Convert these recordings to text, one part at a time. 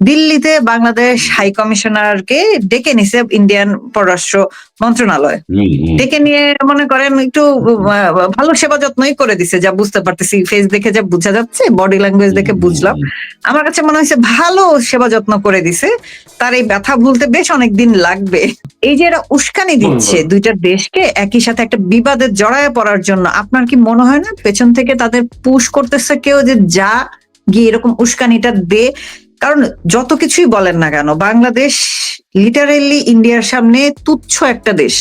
দিল্লিতে বাংলাদেশ হাই কমিশনারকে ডেকে নিছে ইন্ডিয়ান পররাষ্ট্র মন্ত্রণালয়। ডেকে নিয়ে মনে করেন একটু ভালো সেবা যত্নই করে দিছে যা বুঝতে পারতেছি ফেস দেখে যা বোঝা যাচ্ছে বডি ল্যাঙ্গুয়েজ দেখে বুঝলাম। আমার কাছে মনে হয়েছে ভালো সেবা যত্ন করে দিছে তার এই ব্যথা ভুলতে বেশ অনেক দিন লাগবে। এই যে এরা উস্কানি দিচ্ছে। দুইটা দেশকে একই সাথে একটা বিবাদে জড়ায় পড়ার জন্য আপনার কি মনে হয় না? পেছন থেকে তাদের পুশ করতেছে কেউ যে যা গিয়ে এরকম উস্কানিটা দে কারণ যত কিছুই বলেন না কেন, বাংলাদেশ লিটারেলি ইন্ডিয়ার সামনে তুচ্ছ একটা দেশ।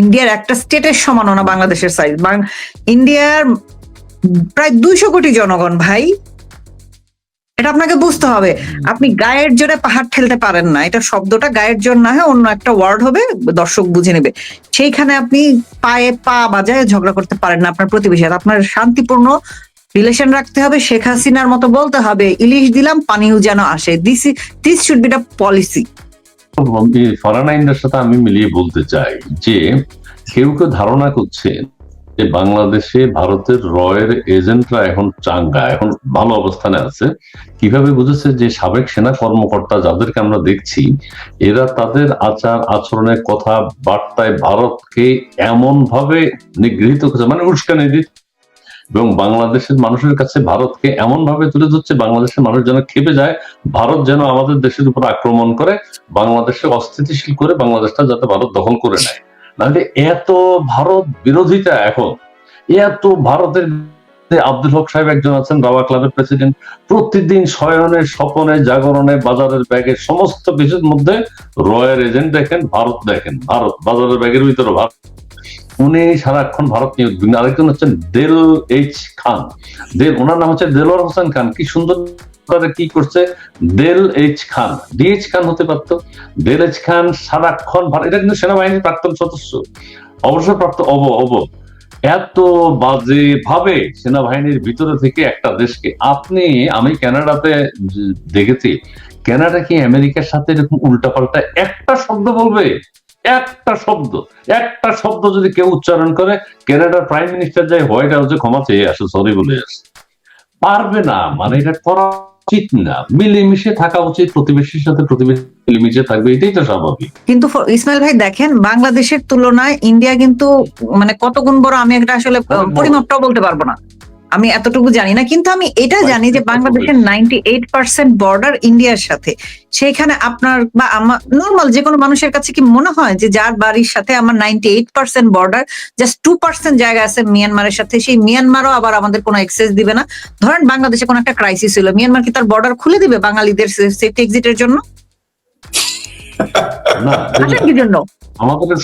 ইন্ডিয়ার একটা স্টেটের সমানও না বাংলাদেশের সাইজ ইন্ডিয়ার প্রায় দুইশো কোটি জনগণ, ভাই। এটা আপনাকে বুঝতে হবে। আপনি গায়ের জোরে পাহাড় ঠেলতে পারেন না। এটা শব্দটা গায়ের জোর না হয় অন্য একটা ওয়ার্ড হবে, দর্শক বুঝে নেবে। সেইখানে আপনি পায়ে পা বাজায় ঝগড়া করতে পারেন না আপনার প্রতিবেশী। আপনার শান্তিপূর্ণ রিলেশন রাখতে হবে, শেখ হাসিনার মতো বলতে হবে, ইলিশ দিলাম, পানিও যেন আসে। This this should be policy এই ফরেন আইনদের সাথে আমি মিলিয়ে বলতে চাই যে, কেউ কেউ ধারণা করছে যে বাংলাদেশে ভারতের রয়ের এজেন্টরা এখন চাঙ্গা, এখন ভালো অবস্থানে আছে। কীভাবে বুঝেছে যে সাবেক সেনা কর্মকর্তা যাদেরকে আমরা দেখছি, এরা তাদের আচার আচরণের কথা বার্তায় ভারতকে এমন ভাবে নিগৃহীত করেছে মানে উস্কানি দিচ্ছে। এবং বাংলাদেশের মানুষের কাছে ভারতকে এমন ভাবে তুলে ধরছে, বাংলাদেশের মানুষ যেন খেপে যায়, ভারত যেন আমাদের দেশের উপর আক্রমণ করে, বাংলাদেশকে অস্থিতিশীল করে বাংলাদেশটা যাতে ভারত দখল করে নেয়। নাহলে এত ভারত বিরোধিতা এখন, এত ভারতের আব্দুল হক সাহেব একজন আছেন, বাবা ক্লাবের প্রেসিডেন্ট, প্রতিদিন শয়নে, স্বপনে, জাগরণে, বাজারের ব্যাগে সমস্ত কিছুর মধ্যে রয়ের এজেন্ট দেখেন, ভারত দেখেন, ভারত, বাজারের ব্যাগের ভিতরে ভারত উনি সারাক্ষণ ভারত নিয়ে উদ্বিগ্ন। আরেকজন হচ্ছেন দেল এইচ খান। দেল, ওনার নাম হচ্ছে দেলোয়ার হোসেন খান। কি সুন্দর করে কি করছে? দেল এইচ খান। ডিএইচ খান হতে পারতো। দেল এইচ খান সারাক্ষণ ভারত এটা কিন্তু সেনাবাহিনীর প্রাক্তন সদস্য। অবসরপ্রাপ্ত অব অব। এত বাজে ভাবে সেনাবাহিনীর ভিতরে থেকে একটা দেশকে আপনি, আমি কানাডাতে যে- দেখেছি। কানাডা কি আমেরিকার সাথে এরকম উল্টাপাল্টা একটা শব্দ বলবে? একটা শব্দ একটা শব্দ যদি কেউ উচ্চারণ করে কানাডার প্রাইম মিনিস্টার যায় হোয়াইট হাউসে ক্ষমা চেয়ে আসে সরি বলে আসে। পারবে না মানে এটা করা উচিত না। মিলেমিশে থাকা উচিত প্রতিবেশীর সাথে প্রতিবেশী মিলেমিশে থাকবে এটাই তো স্বাভাবিক। কিন্তু ইসমাইল ভাই দেখেন বাংলাদেশের তুলনায় ইন্ডিয়া কিন্তু মানে কত গুণ বড় আমি একটা আসলে। পরিমাপটাও বলতে পারব না। আমি এতটুকু জানি না কিন্তু আমি এটা জানি যে বাংলাদেশের নাইনটি এইট পার্সেন্ট বর্ডার ইন্ডিয়ার সাথে। সেখানে আপনার বা আমার নর্মাল যে কোনো মানুষের কাছে কি মনে হয় যে যার বাড়ির সাথে আমার ninety eight percent border just two percent জায়গা আছে মিয়ানমারের সাথে সেই মিয়ানমারও আবার আমাদের কোনো এক্সেস দিবে না। ধরেন বাংলাদেশে কোনো একটা ক্রাইসিস হলো মিয়ানমার কি তার বর্ডার খুলে দিবে বাঙালিদের সেফটি এক্সিটের জন্য? জন্য? আমাদের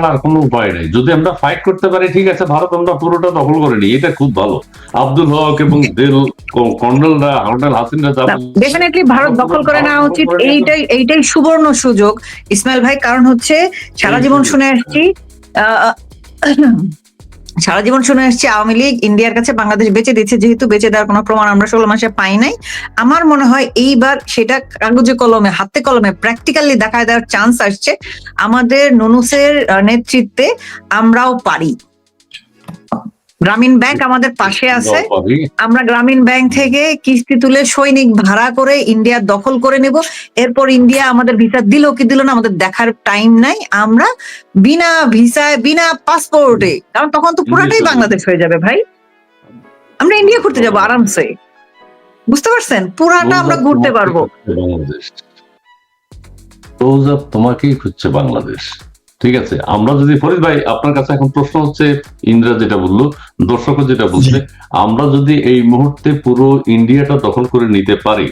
আর কোনো উপায় নেই। যদি আমরা ফাইট করতে পারি ঠিক আছে ভারত আমরা পুরোটা দখল করে নিই এটা খুব ভালো। আব্দুল হক এবং দিল কন্ডলরা হর্নেল হাসিনরা ডেফিনেটলি ভারত দখল করে নেওয়া উচিত। এইটাই এইটাই সুবর্ণ সুযোগ। ইসমাইল ভাই কারণ হচ্ছে সারা জীবন শুনে আসছি আহ, সারা জীবন শুনে আসছি আওয়ামী লীগ ইন্ডিয়ার কাছে বাংলাদেশ বেঁচে দিচ্ছে যেহেতু বেঁচে দেওয়ার কোনো প্রমাণ আমরা ষোলো মাসে পাই নাই। আমার মনে হয় এইবার সেটা কাগজে কলমে, হাতে কলমে প্র্যাকটিক্যালি দেখা দেওয়ার চান্স আসছে। আমাদের নুনুসের নেতৃত্বে আমরাও পারি। গ্রামীণ ব্যাংক আমাদের পাশে আছে। আমরা গ্রামীণ ব্যাংক থেকে কিস্তি তুলে সৈনিক ভাড়া করে ইন্ডিয়া দখল করে নেব। এরপর ইন্ডিয়া আমাদের ভিসা দিল কি দিল না আমাদের দেখার টাইম নাই। আমরা বিনা ভিসায় বিনা পাসপোর্টে কারণ তখন তো পুরাটাই বাংলাদেশ হয়ে যাবে ভাই। আমরা ইন্ডিয়া ঘুরতে যাব আরামসে। বুঝতে পারছেন? পুরাটা আমরা ঘুরতে পারব। তোমাকেই খুঁজছে বাংলাদেশ। ঠিক আছে আমরা যদি ফরিদ ভাই আপনার কাছে এখন প্রশ্ন হচ্ছে ইন্দ্রা যেটা বলল দর্শকও যেটা বলছে আমরা যদি এই মুহূর্তে পুরো ইন্ডিয়াটা দখল করে নিতে পারি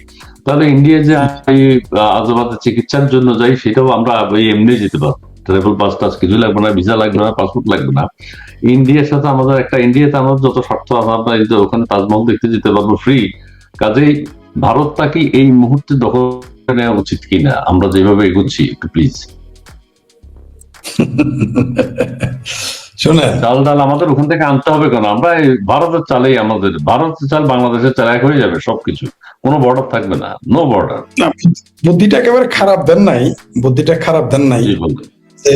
তাহলে ইন্ডিয়া যে এই আজাবাদের চিকিৎসার জন্য যাই সেটাও আমরা এমনি যেতে পারব। ট্রাভেল পাস টাস কিছু লাগবে না ভিসা লাগবে না পাসপোর্ট লাগবে না। ইন্ডিয়ার সাথে আমাদের একটা ইন্ডিয়াতে আমাদের যত শর্ত আছে আমরা এই যে ওখানে তাজমহল দেখতে যেতে পারব ফ্রি কাজেই ভারতটা কি এই মুহূর্তে দখল করে নেওয়া উচিত কিনা? আমরা যেভাবে এগোচ্ছি একটু প্লিজ শোনেন। চাল ডাল আমাদের ওখান থেকে আনতে হবে কেন? আমরা এই ভারতের চালেই আমাদের ভারতের চাল বাংলাদেশের চাল এক হয়ে যাবে সবকিছু। কোনো বর্ডার থাকবে না। নো বর্ডার বুদ্ধিটা একেবারে খারাপ দেন নাই। বুদ্ধিটা খারাপ দেন নাই যে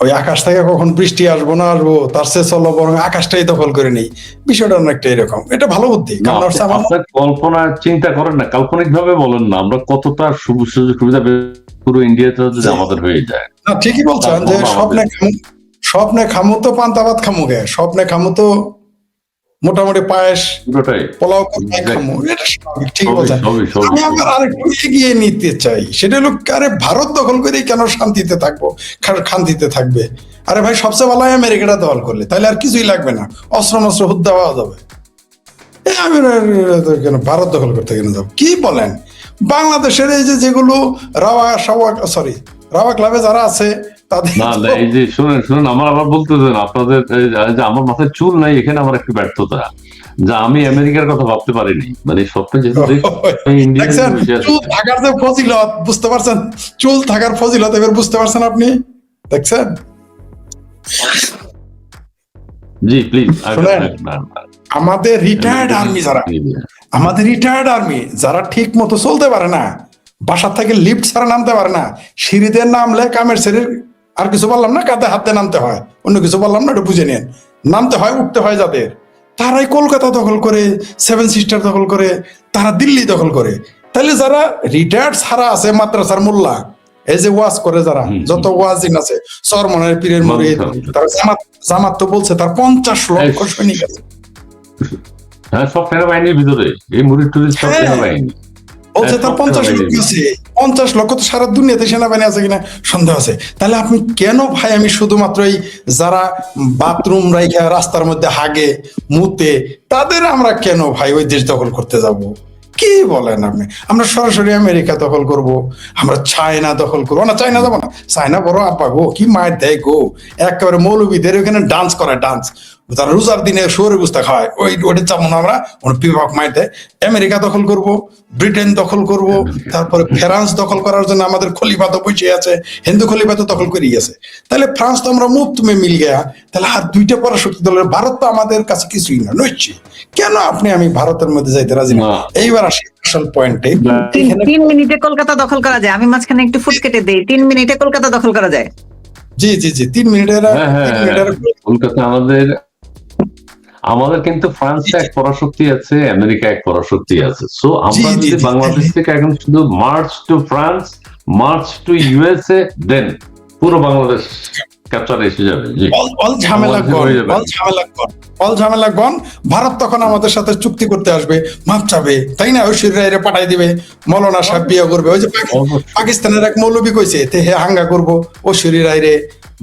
ওই আকাশ থেকে কখন বৃষ্টি আসব না আসব তার সে চলো বরং আকাশটাই দখল করে নেই। বিষয়টা অনেকটা এরকম। এটা ভালো বুদ্ধি। কল্পনা চিন্তা করেন না। কাল্পনিক ভাবে বলেন না। আমরা কতটা সুযোগ সুবিধা পুরো ইন্ডিয়াতে আমাদের হয়ে যায়। না ঠিকই বলছেন যে স্বপ্নে স্বপ্নে খামু তো পান্তাবাদ খামুকে স্বপ্নে খামু তো মোটামুটি পায়েস পোলাও করে আমি আবার আরেকটু এগিয়ে নিতে চাই। সেটা হলো আরে ভারত দখল করেই কেন শান্তিতে থাকব? খা- শান্তিতে থাকবে? আরে ভাই সবচেয়ে ভালো হয় আমেরিকাটা দখল করলে। তাহলে আর কিছুই লাগবে না। অস্ত্র মস্ত্র হুদ দেওয়া যাবে। আমি কেন ভারত দখল করতে কেন যাব? কি বলেন? বাংলাদেশের এই যে যেগুলো রাওয়া সাওয়া সরি রাওয়া ক্লাবে যারা আছে তাদের না না, এই যে শুনেন শুনেন আমার আবার বলতে দেন আপনাদের যে- আমার মাথায় চুল নাই এখানে আমার একটু ব্যর্থতা। যা আমি আমেরিকার কথা ভাবতে পারিনি। মানে স্বপ্নে যেহেতু। চুল থাকার যে ফজিলত বুঝতে পারছেন? চুল থাকার ফজিলত এবার বুঝতে পারছেন আপনি? দেখছেন? জি প্লিজ আমাদের রিটায়ার্ড আর্মি যারা আমাদের রিটায়ার্ড আর্মি যারা ঠিক মতো চলতে পারে না বাসার থেকে লিফট ছাড়া নামতে পারে না সিঁড়িতে নামলে কামের সিঁড়ির আর কিছু বললাম না কাঁধে হাতে নামতে হয়। অন্য কিছু বললাম না একটু বুঝে নিন নামতে হয় উঠতে হয় যাদের। তারাই কলকাতা দখল করে সেভেন সিস্টার দখল করে তারা দিল্লি দখল করে। তাহলে যারা রিটায়ার্ড ছাড়া আছে মাদ্রাসার মোল্লা এই যে ওয়াজ করে যারা যত ওয়াজিন আছে চরমনের পীরের। তারা জামাত জামাত তো বলছে তার পঞ্চাশ লক্ষ সৈনিক আছে। হ্যাঁ সব সেনাবাহিনীর ভিতরে। এই মুড়ি টুরি সব হ্যাঁ। সেনাবাহিনী। বলছে তার পঞ্চাশ আছে পঞ্চাশ লক্ষ তো সারা দুনিয়াতে সেনাবাহিনী আছে কিনা সন্দেহ আছে। তাহলে আপনি কেন ভাই আমি শুধুমাত্র এই যারা বাথরুম রাইখা রাস্তার মধ্যে হাগে মুতে তাদের আমরা কেন ভাই ওই দেশ দখল করতে যাব? কি বলেন আপনি? আমরা সরাসরি আমেরিকা দখল করব আমরা চায়না দখল করব। না চায়না যাব না। চায়না বড় আপা গো কি মায়ের দেয় গো? একেবারে মৌলবীদের ওখানে ডান্স করে ডান্স তারা রোজার দিনে শোরে গুস্তা খায় ওই ওটা চাবো না আমরা বিভাগ মায়ের আমেরিকা দখল করব ব্রিটেন দখল করব তারপরে ফ্রান্স দখল করার জন্য আমাদের খলিফা তো বসে আছে হিন্দু খলিফা তো দখল করে গেছে তাহলে ফ্রান্স তো আমরা মুফত তুমি মিল গেয়া তাহলে আর দুইটা পরাশক্তি দলের ভারত তো আমাদের কাছে কিছুই না নইছি কেন আপনি আমি ভারতের মধ্যে যাইতে রাজি না। এইবার আসি আসল পয়েন্টে তিন মিনিটে কলকাতা দখল করা যায়। আমি মাঝখানে একটু ফুট কেটে দেই। তিন মিনিটে কলকাতা দখল করা যায়। জি জি জি। তিন মিনিটের হ্যাঁ হ্যাঁ। তিন মিনিটের কলকাতা আমাদের আমাদের কিন্তু ফ্রান্সে এক পরাশক্তি আছে আমেরিকা এক পরাশক্তি আছে। সো আমরা যদি বাংলাদেশ থেকে এখন শুধু march to France march to USA then পুরো বাংলাদেশ ক্যাপচার এসে যাবে। অল ঝামেলা। অল ঝামেলা অল ঝামেলা গন ভারত তখন আমাদের সাথে চুক্তি করতে আসবে মাপ চাবে। তাই না ওই শরীরে পাঠাই দিবে মৌলানা সাহেব বিয়ে করবে। ওই যে পাকিস্তানের এক মৌলবী কইছে তে হে হাঙ্গা করব। ও শরীর আইরে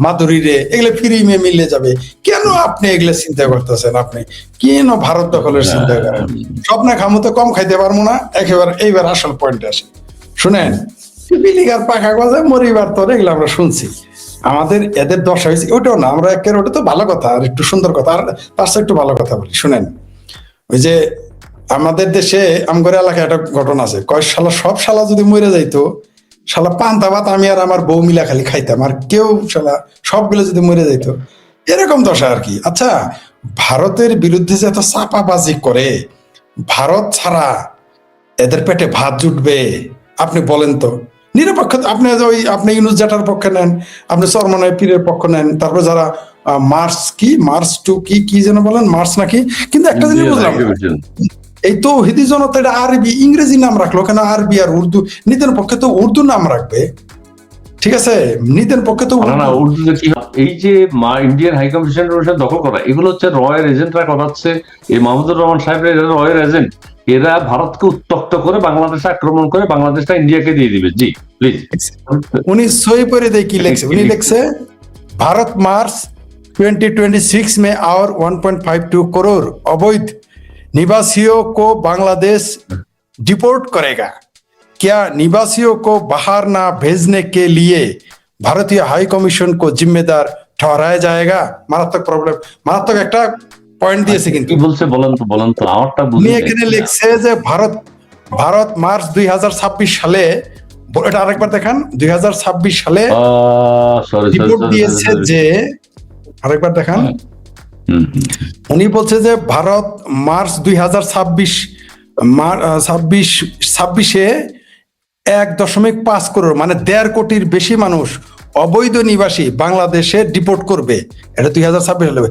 মাধুরী রে এগুলো ফ্রি মে মিলে যাবে। কেন আপনি এগুলো চিন্তা করতেছেন আপনি? কেন ভারত দখলের চিন্তা করেন? স্বপ্নে খামু তো কম খাইতে পারব না একেবারে এইবার আসল পয়েন্টে আসে। শুনেন পিপিলিকার পাখা গজে মরিবার তোর এগুলো আমরা শুনছি। আমাদের এদের দশা হয়েছে ওটাও না আমরা একের ওটা তো ভালো কথা আর একটু সুন্দর কথা আর তার সাথে একটু ভালো কথা বলি। শুনেন ওই যে আমাদের দেশে আমগর এলাকায় একটা ঘটনা আছে কয় শালা সব শালা যদি মরে যাইতো শালা পান্তা ভাত আমি আর আমার বউ মিলা খালি খাইতাম আর কেউ শালা সবগুলো যদি মরে যাইতো এরকম দশা আর কি। আচ্ছা ভারতের বিরুদ্ধে যে এত চাপাবাজি করে ভারত ছাড়া এদের পেটে ভাত জুটবে আপনি বলেন তো। নিরপেক্ষ আপনি ওই আপনি ইউনুস জাটার পক্ষে নেন আপনি সরমনায় পীরের পক্ষ নেন তারপর যারা মার্স কি মার্স টু কি কি যেন বলেন মার্স নাকি কিন্তু একটা জিনিস বুঝলাম। এই তো হিদি জনতা এটা আরবি ইংরেজি নাম রাখলো কেন আরবি আর উর্দু নিতেন পক্ষে তো উর্দু নাম রাখবে ঠিক আছে নিতেন পক্ষে তো না না উর্দু উর্দুতে কি হয়? এই যে মা ইন্ডিয়ান হাই কমিশনের সাথে দখল করা এগুলো হচ্ছে রয়ের এজেন্টরা করাচ্ছে এই মাহমুদুর রহমান সাহেব রয়ের এজেন্ট এরা ভারতকে উত্তক্ত করে বাংলাদেশে আক্রমণ করে বাংলাদেশটা ইন্ডিয়াকে দিয়ে দিবে জি প্লিজ উনি সই করে দেয় কি লিখছে উনি লিখছে भारत मार्च 2026 में और 1.52 करोड़ अवैध निवासियों को बांग्लादेश डिपोर्ट करेगा क्या निवासियों को बाहर ना भेजने के लिए भारतीय हाई कमीशन को जिम्मेदार ठहराया जाएगा मारात्मक प्रॉब्लम मारात्मक একটা পয়েন্ট দিয়েছে কিন্তু কি বলছে বলেন তো বলেন তো আমারটা উনি বুঝি এখানে লিখছে যে ভারত ভারত মার্চ দুই সালে এটা আরেকবার দেখান দুই সালে সরি রিপোর্ট দিয়েছে যে আরেকবার দেখান উনি বলছে যে ভারত মার্চ দুই হাজার ছাব্বিশ ছাব্বিশ, ছাব্বিশে এক দশমিক পাঁচ করোড় মানে দেড় কোটির বেশি মানুষ অবৈধ নিবাসী বাংলাদেশে ডিপোর্ট করবে। এটা দুই হাজার ছাব্বিশ সালে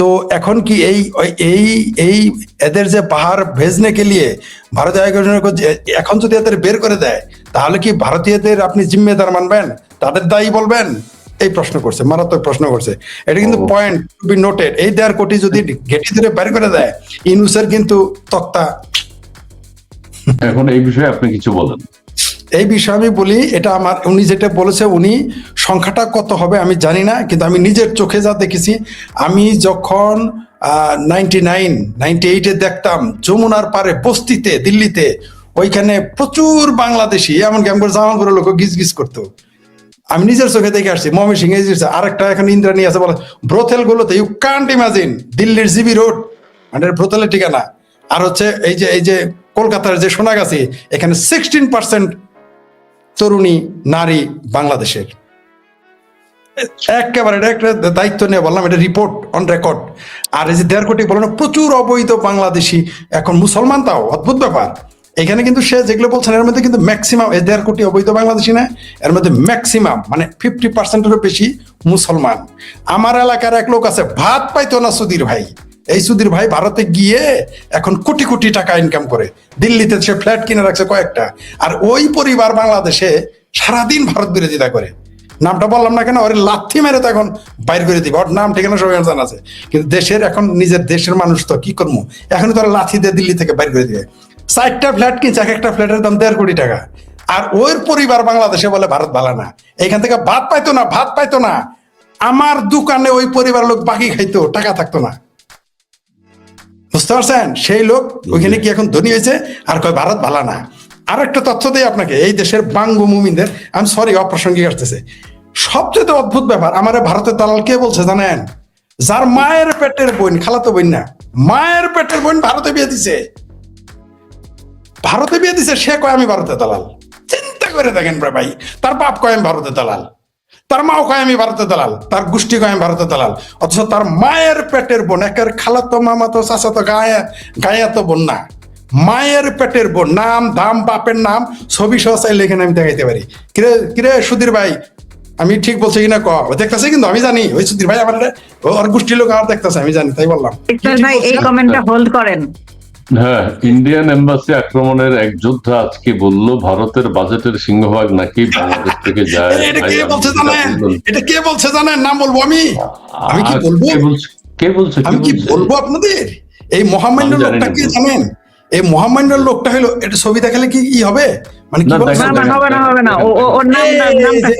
তো এখন কি এই এই এই এদের যে পাহাড় ভেজনে কে লিয়ে ভারতীয় এখন যদি এদের বের করে দেয়, তাহলে কি ভারতীয়দের আপনি জিম্মেদার মানবেন? তাদের দায়ী বলবেন? এই প্রশ্ন করছে মারাত্মক প্রশ্ন করছে। এটা কিন্তু পয়েন্ট টু বি নোটেড এই দেড় কোটি যদি ঘেটি ধরে বের করে দেয় ইনুসের কিন্তু তক্তা। এখন এই বিষয়ে আপনি কিছু বলেন। এই বিষয়ে আমি বলি এটা আমার উনি যেটা বলেছে উনি সংখ্যাটা কত হবে আমি জানি না কিন্তু আমি নিজের চোখে যা দেখেছি আমি যখন নাইনটি নাইন নাইনটি এইটে দেখতাম যমুনার পারে বস্তিতে দিল্লিতে ওইখানে প্রচুর বাংলাদেশি এমনকি আমার জামালপুরের লোক গিজ গিজ করতো। আমি নিজের চোখে দেখে আসছি, মমি সিং আরেকটা এখন ইন্দ্রাণী আছে বলে ব্রোথেল গুলোতে ইউ কান্ট ইমাজিন দিল্লির জিবি রোড মানে ব্রোথেলের ঠিকানা। আর হচ্ছে এই যে এই যে কলকাতার যে সোনাগাছি, এখানে সিক্সটিন পার্সেন্ট তরুণী, নারী বাংলাদেশের। একেবারে একটা দায়িত্ব নিয়ে বললাম, এটা রিপোর্ট অন রেকর্ড আর এই যে দেড় কোটি বললাম প্রচুর অবৈধ বাংলাদেশি এখন মুসলমান তাও, অদ্ভুত ব্যাপার। এখানে কিন্তু সে যেগুলো বলছেন এর মধ্যে কিন্তু ম্যাক্সিমাম এই দেড় কোটি অবৈধ বাংলাদেশি না, এর মধ্যে ম্যাক্সিমাম মানে ফিফটি পার্সেন্টেরও বেশি মুসলমান। আমার এলাকার এক লোক আছে, ভাত পাইতো না সুধীর ভাই। এই সুধীর ভাই ভারতে গিয়ে এখন কোটি কোটি টাকা ইনকাম করে। দিল্লিতে সে ফ্ল্যাট কিনে রাখছে কয়েকটা। আর ওই পরিবার বাংলাদেশে সারাদিন ভারত বিরোধিতা করে। নামটা বললাম না কেন? ওর লাথি মেরে তো এখন বাইর করে দিবে। ওর নাম, ঠিকানা সবাই জানা আছে। কিন্তু দেশের, এখন নিজের দেশের মানুষ তো কি করব? এখন তো লাথি দিয়ে দিল্লি থেকে বাইর করে দিবে। চারটা ফ্ল্যাট কিনছে, এক একটা ফ্ল্যাটের দাম দেড় কোটি টাকা। আর ওর পরিবার বাংলাদেশে বলে ভারত ভালো না। এখান থেকে ভাত পাইতো না, ভাত পাইতো না। আমার দোকানে ওই পরিবার লোক বাকি খাইতো, টাকা থাকতো না। বুঝতে পারছেন? সেই লোক ওইখানে কি এখন ধনী হয়েছে? আর কয়, ভারত ভালো না। আর একটা তথ্য দেই আপনাকে, এই দেশের বাঙ্গু মুমিনদের, আমি সরি অপ্রাসঙ্গিক আসতেছে। সবচেয়ে অদ্ভুত ব্যাপার, আমার ভারতের দালাল কে বলছে জানেন? যার মায়ের পেটের বোন, খালাতো বোন না, মায়ের পেটের বোন ভারতে বিয়ে দিছে। ভারতে বিয়ে দিছে সে কয় আমি ভারতে দালাল। চিন্তা করে দেখেন ভাই তার বাপ কয় আমি ভারতে দালাল। তার মাও কয় আমি ভারতে দালাল। তার গোষ্ঠী কয় আমি ভারতে দালাল। অথচ তার মায়ের পেটের বোন একের খালাতো মামাতো চাচাতো গায়ে গায়াতো বোন না। মায়ের পেটের বোন নাম দাম বাপের নাম ছবি সহ চাইলে এখানে আমি দেখাইতে পারি। কিরে কিরে সুধীর ভাই আমি ঠিক বলছি কিনা ক? দেখতেছে কিন্তু আমি জানি। ওই সুধীর ভাই আমার ওর গোষ্ঠীর লোক আমার দেখতেছে আমি জানি তাই বললাম। ভাই এই কমেন্টটা হোল্ড করেন। হ্যাঁ ইন্ডিয়ান এম্বাসি আক্রমণের এক যোদ্ধা আজকে বলল ভারতের বাজেটের সিংহভাগ নাকি বাংলাদেশ থেকে যায় এটা কে বলছে জানেন? এটা কে বলছে জানেন? নাম বলব আমি? আমি কি বলব? কে বলছে? কে বলছে? কে আমি কি বলব আপনাদের? এই মহামান্য লোকটা। কি জানেন? এই মহামান্য লোকটা হলো এটা ছবি দেখালে কি ই হবে? মানে কি বলছে? হবে না হবে না। ও ও- ওর নাম নাম- এই যে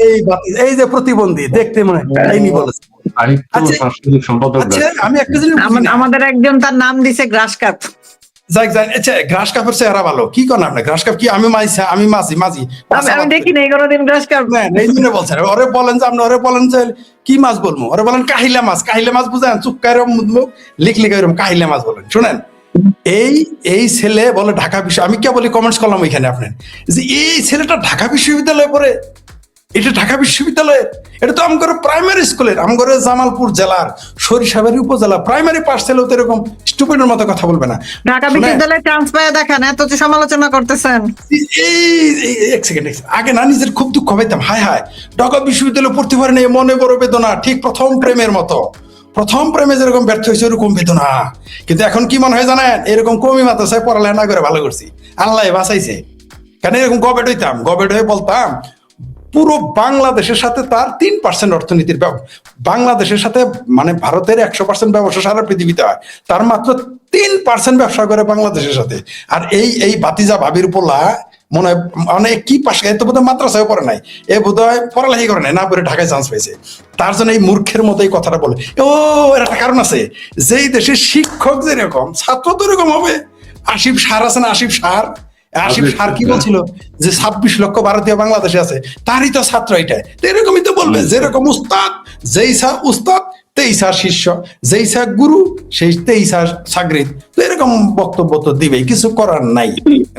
এই যে প্রতিবন্ধী দেখতে মনে তাইনি বলেছে। সাহিত্য আচ্ছা, সাংস্কৃতিক সম্পাদক আচ্ছা আমি একটা জিনিস। আমাদের একজন তার নাম দিছে গ্রাস কাপ যাক যাক আচ্ছা গ্রাস কাপের চেহারা ভালো। কি করেন আপনি গ্রাস কাপ কি আমি মাইছি আমি মাঝি মাঝি। আমি দেখি নাই কোনোদিন গ্রাস কাপ। না, এই জন্য বলছেন ওরে বলেন যে আপনি ওরে বলেন যে কি মাছ বলব? ওরে বলেন কাহিলা মাছ কাহিলা মাছ বুঝেন? চুক্কার মুখ লিখ লিখ এরকম কাহিলা মাছ বলেন শুনেন? এই এই ছেলে বলে ঢাকা বিশ্ব আমি কে বলি কমেন্টস করলাম ওইখানে আপনার। যে এই ছেলেটা ঢাকা বিশ্ববিদ্যালয়ে পড়ে এটা ঢাকা বিশ্ববিদ্যালয়ে এটা তো আমার প্রাইমারি স্কুলের আমার জামালপুর জেলার সরিষাবাড়ি উপজেলা প্রাইমারি পাশ ছেলেও তো এরকম স্টুপিডের মতো কথা বলবে না। ঢাকা বিশ্ববিদ্যালয়ে চান্স পেয়ে দেখেন এত যে সমালোচনা করতেছেন। এই এই- এক সেকেন্ড আগে না নিজের খুব দুঃখ পাইতাম। হায় হায়। ঢাকা বিশ্ববিদ্যালয়ে পড়তে পারে নাই মনে বড় বেদনা। ঠিক প্রথম প্রেমের মতো। প্রথম প্রেমে যেরকম ব্যর্থ হয়েছে ওরকম বেদনা। কিন্তু এখন কি মনে হয় জানেন? এরকম কমি মাদ্রাসায় পড়ালেখা না করে ভালো করছি। আল্লাহ বাঁচাইছে। কেন এরকম গবেট হইতাম? গবেট হয়ে বলতাম পুরো বাংলাদেশের সাথে তার তিন পার্সেন্ট অর্থনীতির বাংলাদেশের সাথে মানে ভারতের একশো পার্সেন্ট ব্যবসা সারা পৃথিবীতে হয়। তার মাত্র তিন পার্সেন্ট ব্যবসা করে বাংলাদেশের সাথে। আর এই এই বাতিজা ভাবির পোলা মনে হয় মানে কি পাশে এত বোধহয় মাদ্রাসায় পড়ে নাই। এ বোধ হয় পড়ালেখি করে নাই, না পড়ে ঢাকায় চান্স পেয়েছে তার জন্য এই মূর্খের মতো এই কথাটা বলে। ও, এর একটা কারণ আছে। যেই দেশের শিক্ষক যেরকম, ছাত্র তো এরকম হবে। আসিফ সার আছে না আসিফ সার? সার কি বলছিল? যে ছাব্বিশ লক্ষ ভারতীয় বাংলাদেশে আছে তারই তো ছাত্র এটা এরকমই তো বলবে যেরকম উস্তাদ যেই উস্তাদ তেইশা শিষ্য যেই সা গুরু সেই তো এরকম বক্তব্য তো দিবেই কিছু করার নাই।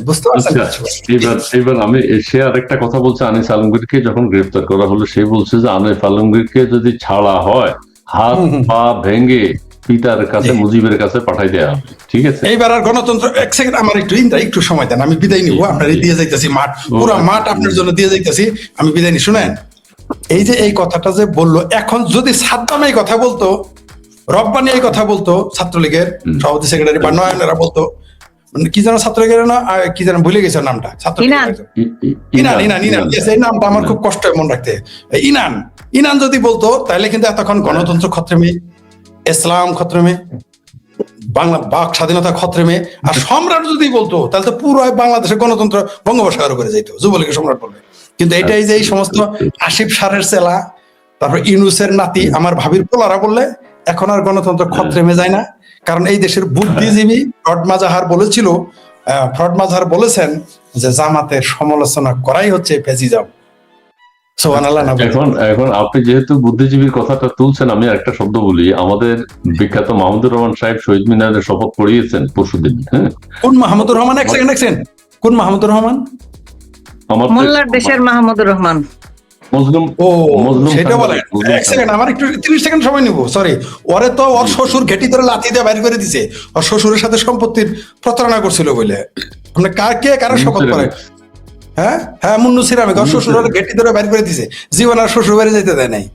বুঝতে পারছেন? আচ্ছা এবার এবার আমি সে আর একটা কথা বলছে আনিস আলমগীরকে যখন গ্রেফতার করা হলো সে বলছে যে আনিস আলমগীরকে যদি ছাড়া হয় হাত। পা ভেঙে পিতার কাছে মুজিবের কাছে পাঠাই হবে ঠিক আছে? এইবার আর গণতন্ত্র এক সেকেন্ড আমার একটু ইন্দ্রা একটু সময় দেন আমি বিদায় নিব আপনার দিয়ে যাইতেছি মাঠ পুরো মাঠ আপনার জন্য দিয়ে যাইতেছি আমি বিদায় নি শুনেন? এই যে এই কথাটা যে বলল এখন যদি সাদ্দাম এই কথা বলতো রব্বানি এই কথা বলতো ছাত্রলীগের। সভাপতি সেক্রেটারি বা নয়নেরা বলতো মানে কি যেন ছাত্রলীগের না কি যেন ভুলে গেছে নামটা ইনান। ইনান ইনান ইনান এই নামটা আমার খুব কষ্ট মনে রাখতে। ইনান ইনান যদি বলতো তাহলে কিন্তু এতক্ষণ গণতন্ত্র খত্রেমে ইসলাম খত্রেমে বাংলা বাক স্বাধীনতা খত্রেমে আর সম্রাট যদি বলতো, তাহলে তো পুরো বাংলাদেশের গণতন্ত্র বঙ্গোপসাগর করে যাইতো। যুবলীগের সম্রাট বলবে। কিন্তু এটাই যে এই সমস্ত আসিফ সারের চেলা, তারপর ইউনুসের নাতি, আমার ভাবির পোলারা বললে, এখন আর গণতন্ত্র খত্রেমে যায় না। কারণ এই দেশের বুদ্ধিজীবী ফ্রড মাজাহার বলেছিল ফ্রড মাজাহার বলেছেন যে জামাতের সমালোচনা করাই হচ্ছে বলে। এখন এখন আপনি যেহেতু বুদ্ধিজীবীর কথাটা তুলছেন আমি একটা শব্দ বলি। আমাদের বিখ্যাত মাহমুদুর রহমান সাহেব শহীদ মিনারের শপথ পড়িয়েছেন পরশুদিন হ্যাঁ? কোন মাহমুদুর রহমান? এক সেকেন্ড এক সেকেন্ড কোন মাহমুদুর রহমান? আমার মোল্লার দেশের মাহমুদুর রহমান। মজলুম ও মজলুম সেটা বলে এক সেকেন্ড আমার একটু তিরিশ সেকেন্ড সময় নিবো সরি ওরে তো ওর শ্বশুর ঘেটি ধরে লাথি দিয়ে বাইর করে দিছে। ওর শ্বশুরের সাথে সম্পত্তির প্রতারণা করছিল বলে। আপনি কার কে কারও শপথ করে হ্যাঁ? হ্যাঁ মুন্নু সিরামিক। ওর শ্বশুর ঘেটি ধরে বাইর করে দিছে। জীবন আর শ্বশুর বাড়ি যেতে দেয় নাই।